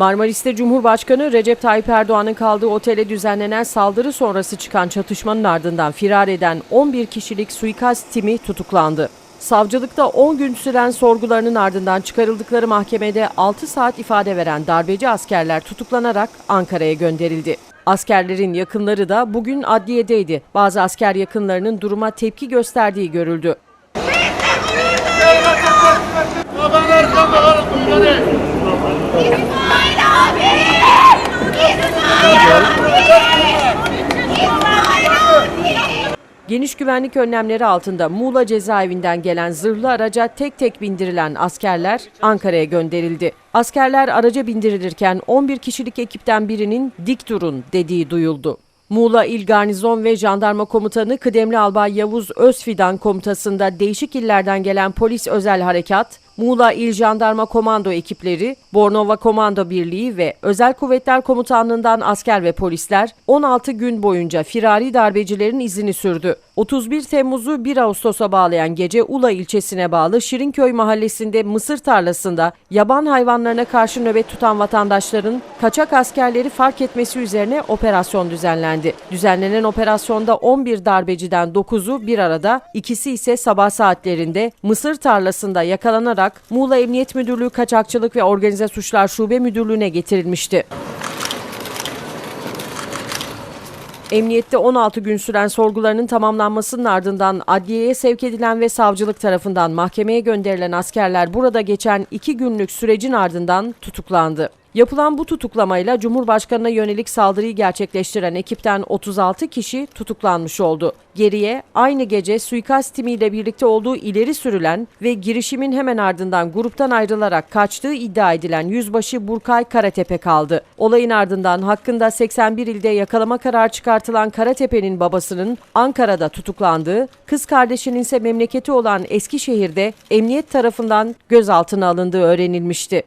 Marmaris'te Cumhurbaşkanı Recep Tayyip Erdoğan'ın kaldığı otele düzenlenen saldırı sonrası çıkan çatışmanın ardından firar eden 11 kişilik suikast timi tutuklandı. Savcılıkta 10 gün süren sorgularının ardından çıkarıldıkları mahkemede 6 saat ifade veren darbeci askerler tutuklanarak Ankara'ya gönderildi. Askerlerin yakınları da bugün adliyedeydi. Bazı asker yakınlarının duruma tepki gösterdiği görüldü. Geniş güvenlik önlemleri altında Muğla cezaevinden gelen zırhlı araca tek tek bindirilen askerler Ankara'ya gönderildi. Askerler araca bindirilirken 11 kişilik ekipten birinin dik durun dediği duyuldu. Muğla İl Garnizon ve Jandarma Komutanı Kıdemli Albay Yavuz Özfidan komutasında değişik illerden gelen polis özel harekat, Muğla İl Jandarma Komando ekipleri, Bornova Komando Birliği ve Özel Kuvvetler Komutanlığından asker ve polisler 16 gün boyunca firari darbecilerin izini sürdü. 31 Temmuz'u 1 Ağustos'a bağlayan gece Ula ilçesine bağlı Şirinköy mahallesinde mısır tarlasında yaban hayvanlarına karşı nöbet tutan vatandaşların kaçak askerleri fark etmesi üzerine operasyon düzenlendi. Düzenlenen operasyonda 11 darbeciden 9'u bir arada, ikisi ise sabah saatlerinde mısır tarlasında yakalanarak Muğla Emniyet Müdürlüğü Kaçakçılık ve Organize Suçlar Şube Müdürlüğü'ne getirilmişti. Emniyette 16 gün süren sorgularının tamamlanmasının ardından adliyeye sevk edilen ve savcılık tarafından mahkemeye gönderilen askerler burada geçen 2 günlük sürecin ardından tutuklandı. Yapılan bu tutuklamayla Cumhurbaşkanı'na yönelik saldırıyı gerçekleştiren ekipten 36 kişi tutuklanmış oldu. Geriye aynı gece suikast timiyle birlikte olduğu ileri sürülen ve girişimin hemen ardından gruptan ayrılarak kaçtığı iddia edilen yüzbaşı Burkay Karatepe kaldı. Olayın ardından hakkında 81 ilde yakalama kararı çıkartılan Karatepe'nin babasının Ankara'da tutuklandığı, kız kardeşinin ise memleketi olan Eskişehir'de emniyet tarafından gözaltına alındığı öğrenilmişti.